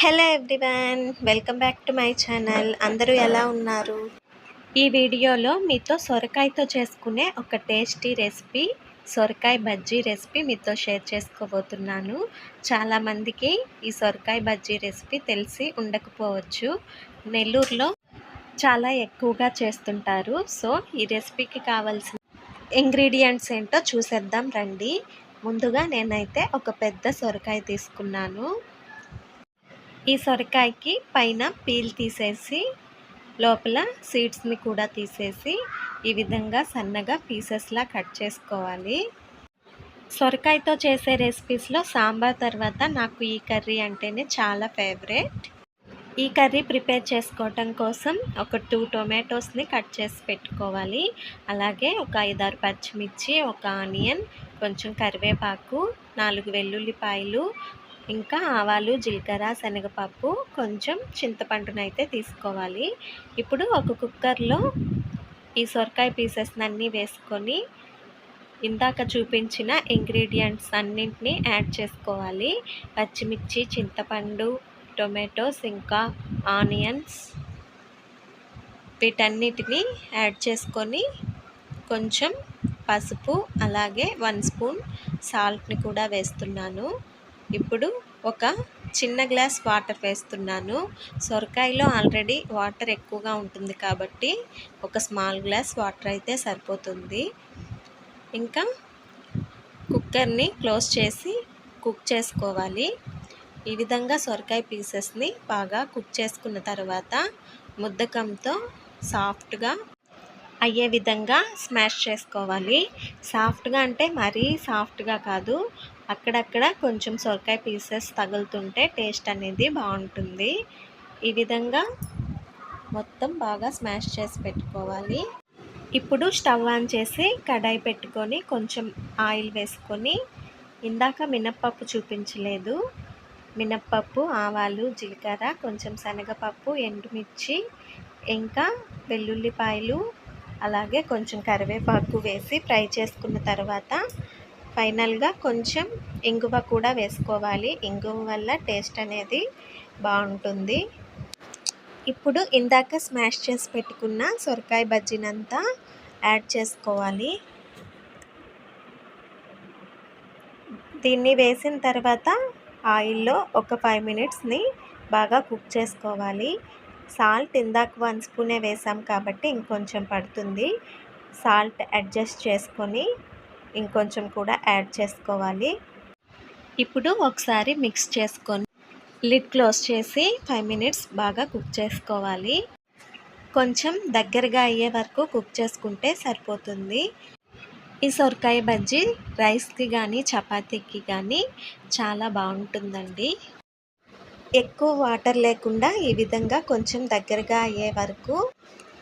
Hello everyone welcome back to my channel. అందరూ ఎలా ఉన్నారు? ఈ వీడియోలో మీతో సొరకాయతో చేసుకునే ఒక టేస్టీ రెసిపీ సొరకాయ బజ్జీ రెసిపీ మీతో షేర్ చేసుకోబోతున్నాను. చాలామందికి ఈ సొరకాయ బజ్జీ రెసిపీ తెలిసి ఉండకపోవచ్చు. నెల్లూరులో చాలా ఎక్కువగా చేస్తుంటారు. సో ఈ రెసిపీకి కావాల్సిన ఇంగ్రీడియంట్స్ ఏంటో చూసేద్దాం రండి. ముందుగా నేనైతే ఒక పెద్ద సొరకాయ తీసుకున్నాను. ఈ సొరకాయకి పైన పీల్ తీసేసి లోపల సీడ్స్ని కూడా తీసేసి ఈ విధంగా సన్నగా పీసెస్లా కట్ చేసుకోవాలి. సొరకాయతో చేసే రెసిపీస్లో సాంబార్ తర్వాత నాకు ఈ కర్రీ అంటేనే చాలా ఫేవరెట్ ఈ కర్రీ ప్రిపేర్ చేసుకోవటం కోసం ఒక టూ టొమాటోస్ని కట్ చేసి పెట్టుకోవాలి. అలాగే ఒక ఐదారు పచ్చిమిర్చి ఒక ఆనియన్ కొంచెం కరివేపాకు నాలుగు వెల్లుల్లిపాయలు ఇంకా ఆవాలు జీలకర్ర శనగపప్పు కొంచెం చింతపండునైతే తీసుకోవాలి. ఇప్పుడు ఒక కుక్కర్లో ఈ సొరకాయ పీసెస్ అన్నీ వేసుకొని ఇందాక చూపించిన ఇంగ్రీడియంట్స్ అన్నింటినీ యాడ్ చేసుకోవాలి. పచ్చిమిర్చి చింతపండు టొమాటోస్ ఇంకా ఆనియన్స్ వీటన్నిటిని యాడ్ చేసుకొని కొంచెం పసుపు అలాగే వన్ స్పూన్ సాల్ట్ని కూడా వేస్తున్నాను. ఇప్పుడు ఒక చిన్న గ్లాస్ వాటర్ వేస్తున్నాను. సొరకాయలో ఆల్రెడీ వాటర్ ఎక్కువగా ఉంటుంది కాబట్టి ఒక స్మాల్ గ్లాస్ వాటర్ అయితే సరిపోతుంది. ఇంకా కుక్కర్ని క్లోజ్ చేసి కుక్ చేసుకోవాలి. ఈ విధంగా సొరకాయ పీసెస్ని బాగా కుక్ చేసుకున్న తర్వాత ముద్దకంతో సాఫ్ట్గా అయ్యే విధంగా స్మాష్ చేసుకోవాలి. సాఫ్ట్గా అంటే మరీ సాఫ్ట్గా కాదు అక్కడక్కడ కొంచెం సొరకాయ పీసెస్ తగులుతుంటే టేస్ట్ అనేది బాగుంటుంది. ఈ విధంగా మొత్తం బాగా స్మాష్ చేసి పెట్టుకోవాలి. ఇప్పుడు స్టవ్ ఆన్ చేసి కడాయి పెట్టుకొని కొంచెం ఆయిల్ వేసుకొని ఇందాక మినప్పప్పు చూపించలేదు. మినప్పప్పు ఆవాలు జీలకర్ర కొంచెం శనగపప్పు ఎండుమిర్చి ఇంకా వెల్లుల్లిపాయలు అలాగే కొంచెం కరివేపాకు వేసి ఫ్రై చేసుకున్న తర్వాత ఫైనల్గా కొంచెం ఇంగువ కూడా వేసుకోవాలి. ఇంగువ వల్ల టేస్ట్ అనేది బాగుంటుంది. ఇప్పుడు ఇందాక స్మాష్ చేసి పెట్టుకున్న సొరకాయ బజ్జీనంతా యాడ్ చేసుకోవాలి. దీన్ని వేసిన తర్వాత ఆయిల్లో ఒక ఫైవ్ మినిట్స్ని బాగా కుక్ చేసుకోవాలి. సాల్ట్ ఇందాక వన్ స్పూనే వేసాం కాబట్టి ఇంకొంచెం పడుతుంది. సాల్ట్ అడ్జస్ట్ చేసుకొని ఇంకొంచెం కూడా యాడ్ చేసుకోవాలి. ఇప్పుడు ఒకసారి మిక్స్ చేసుకొని లిడ్ క్లోజ్ చేసి ఫైవ్ మినిట్స్ బాగా కుక్ చేసుకోవాలి. కొంచెం దగ్గరగా అయ్యే వరకు కుక్ చేసుకుంటే సరిపోతుంది. ఈ సొరకాయ బజ్జీ రైస్కి కానీ చపాతీకి కానీ చాలా బాగుంటుందండి. ఎక్కువ వాటర్ లేకుండా ఈ విధంగా కొంచెం దగ్గరగా అయ్యే వరకు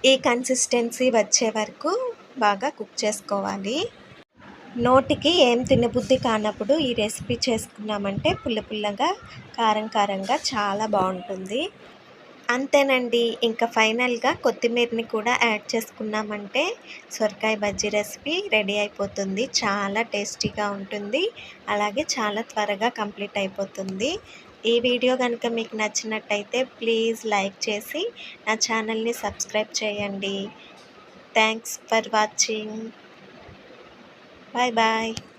ఈ కన్సిస్టెన్సీ వచ్చే వరకు బాగా కుక్ చేసుకోవాలి. నోటికి ఏం తినబుద్ధి కానప్పుడు ఈ రెసిపీ చేసుకున్నామంటే పుల్ల పుల్లగా కారం కారంగా చాలా బాగుంటుంది. అంతేనండి ఇంకా ఫైనల్గా కొత్తిమీరని కూడా యాడ్ చేసుకున్నామంటే సొరకాయ బజ్జీ రెసిపీ రెడీ అయిపోతుంది. చాలా టేస్టీగా ఉంటుంది. అలాగే చాలా త్వరగా కంప్లీట్ అయిపోతుంది. ఈ వీడియో కనుక మీకు నచ్చినట్టయితే ప్లీజ్ లైక్ చేసి నా ఛానల్ని సబ్స్క్రైబ్ చేయండి. Thanks for watching. 拜拜。